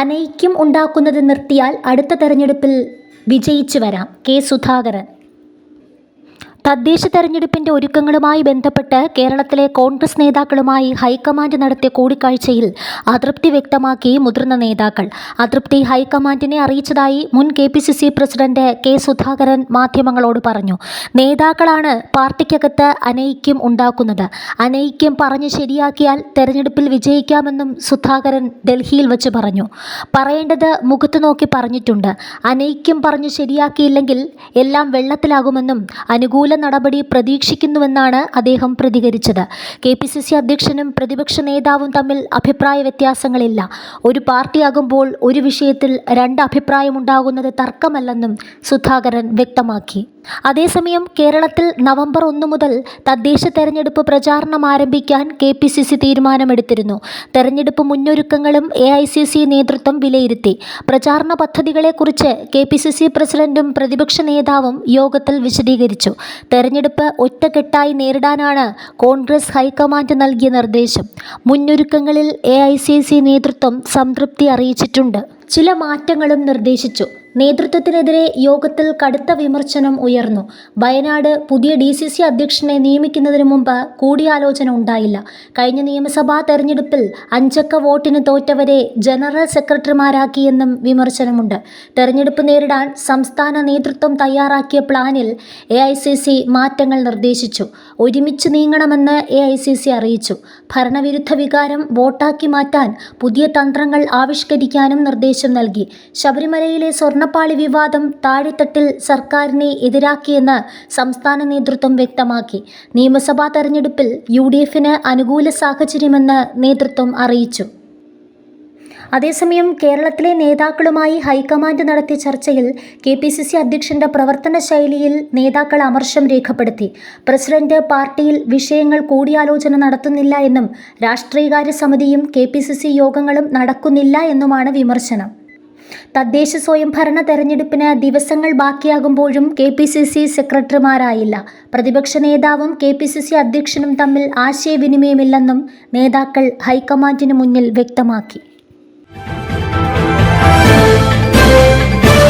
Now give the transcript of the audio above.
അനൈക്യം ഉണ്ടാക്കുന്നത് നിർത്തിയാൽ അടുത്ത തെരഞ്ഞെടുപ്പിൽ വിജയിച്ചു വരാം കെ സുധാകരൻ. തദ്ദേശ തെരഞ്ഞെടുപ്പിന്റെ ഒരുക്കങ്ങളുമായി ബന്ധപ്പെട്ട് കേരളത്തിലെ കോൺഗ്രസ് നേതാക്കളുമായി ഹൈക്കമാൻഡ് നടത്തിയ കൂടിക്കാഴ്ചയിൽ അതൃപ്തി വ്യക്തമാക്കി മുതിർന്ന നേതാക്കൾ. അതൃപ്തി ഹൈക്കമാൻഡിനെ അറിയിച്ചതായി മുൻ K P C C president K Sudhakaran മാധ്യമങ്ങളോട് പറഞ്ഞു. നേതാക്കളാണ് പാർട്ടിക്കകത്ത് അനൈക്യം ഉണ്ടാക്കുന്നത്. അനൈക്യം പറഞ്ഞ് ശരിയാക്കിയാൽ തെരഞ്ഞെടുപ്പിൽ വിജയിക്കാമെന്നും സുധാകരൻ ഡൽഹിയിൽ വെച്ച് പറഞ്ഞു. പറയേണ്ടത് മുഖത്ത് നോക്കി പറഞ്ഞിട്ടുണ്ട്. അനൈക്യം പറഞ്ഞ് ശരിയാക്കിയില്ലെങ്കിൽ എല്ലാം വെള്ളത്തിലാകുമെന്നും അനുകൂല നടപടി പ്രതീക്ഷിക്കുന്നുവെന്നാണ് അദ്ദേഹം പ്രതികരിച്ചത്. കെ പി സി സി അധ്യക്ഷനും പ്രതിപക്ഷ നേതാവും തമ്മിൽ അഭിപ്രായ വ്യത്യാസങ്ങളില്ല. ഒരു പാർട്ടിയാകുമ്പോൾ ഒരു വിഷയത്തിൽ രണ്ട് അഭിപ്രായമുണ്ടാകുന്നത് തർക്കമല്ലെന്നും സുധാകരൻ വ്യക്തമാക്കി. അതേസമയം കേരളത്തിൽ നവംബർ ഒന്ന് മുതൽ തദ്ദേശ തെരഞ്ഞെടുപ്പ് പ്രചാരണം ആരംഭിക്കാൻ കെ പി സി സി തീരുമാനമെടുത്തിരുന്നു. തെരഞ്ഞെടുപ്പ് മുന്നൊരുക്കങ്ങളും എ ഐ സി സി നേതൃത്വം വിലയിരുത്തി. പ്രചാരണ പദ്ധതികളെക്കുറിച്ച് കെ പി സി സി പ്രസിഡന്റും പ്രതിപക്ഷ നേതാവും യോഗത്തിൽ വിശദീകരിച്ചു. തെരഞ്ഞെടുപ്പ് ഒറ്റക്കെട്ടായി നേരിടാനാണ് കോൺഗ്രസ് ഹൈക്കമാൻഡ് നൽകിയ നിർദ്ദേശം. മുന്നൊരുക്കങ്ങളിൽ എ ഐ സി സി നേതൃത്വം സംതൃപ്തി അറിയിച്ചിട്ടുണ്ട്. ചില മാറ്റങ്ങളും നിർദ്ദേശിച്ചു. നേതൃത്വത്തിനെതിരെ യോഗത്തിൽ കടുത്ത വിമർശനം ഉയർന്നു. വയനാട് പുതിയ ഡി സി സി അധ്യക്ഷനെ നിയമിക്കുന്നതിന് മുമ്പ് കൂടിയാലോചന ഉണ്ടായില്ല. കഴിഞ്ഞ നിയമസഭാ തെരഞ്ഞെടുപ്പിൽ അഞ്ചക്ക വോട്ടിന് തോറ്റവരെ ജനറൽ സെക്രട്ടറിമാരാക്കിയെന്നും വിമർശനമുണ്ട്. തെരഞ്ഞെടുപ്പ് നേരിടാൻ സംസ്ഥാന നേതൃത്വം തയ്യാറാക്കിയ പ്ലാനിൽ എ മാറ്റങ്ങൾ നിർദ്ദേശിച്ചു. ഒരുമിച്ച് നീങ്ങണമെന്ന് എ അറിയിച്ചു. ഭരണവിരുദ്ധ വികാരം വോട്ടാക്കി മാറ്റാൻ പുതിയ തന്ത്രങ്ങൾ ആവിഷ്കരിക്കാനും നിർദ്ദേശം നൽകി. ശബരിമലയിലെ സ്വർണപ്പാളി വിവാദം താഴെത്തട്ടിൽ സർക്കാരിനെ എതിരാക്കിയെന്ന് സംസ്ഥാന നേതൃത്വം വ്യക്തമാക്കി. നിയമസഭാ തെരഞ്ഞെടുപ്പിൽ യു ഡി എഫിന് അനുകൂല സാഹചര്യമെന്ന് നേതൃത്വം അറിയിച്ചു. അതേസമയം കേരളത്തിലെ നേതാക്കളുമായി ഹൈക്കമാൻഡ് നടത്തിയ ചർച്ചയിൽ കെ പി സി സി അധ്യക്ഷന്റെ പ്രവർത്തന ശൈലിയിൽ നേതാക്കൾ അമർഷം രേഖപ്പെടുത്തി. പ്രസിഡന്റ് പാർട്ടിയിൽ വിഷയങ്ങൾ കൂടിയാലോചന നടത്തുന്നില്ല എന്നും രാഷ്ട്രീയകാര്യ സമിതിയും കെ പി സി സി യോഗങ്ങളും നടക്കുന്നില്ല എന്നുമാണ് വിമർശനം. തദ്ദേശ സ്വയംഭരണ തെരഞ്ഞെടുപ്പിന് ദിവസങ്ങൾ ബാക്കിയാകുമ്പോഴും കെ പി സി സി സെക്രട്ടറിമാരായില്ല. പ്രതിപക്ഷ നേതാവും കെ പി സി സി അധ്യക്ഷനും തമ്മിൽ ആശയവിനിമയമില്ലെന്നും നേതാക്കൾ ഹൈക്കമാൻഡിന് മുന്നിൽ വ്യക്തമാക്കി.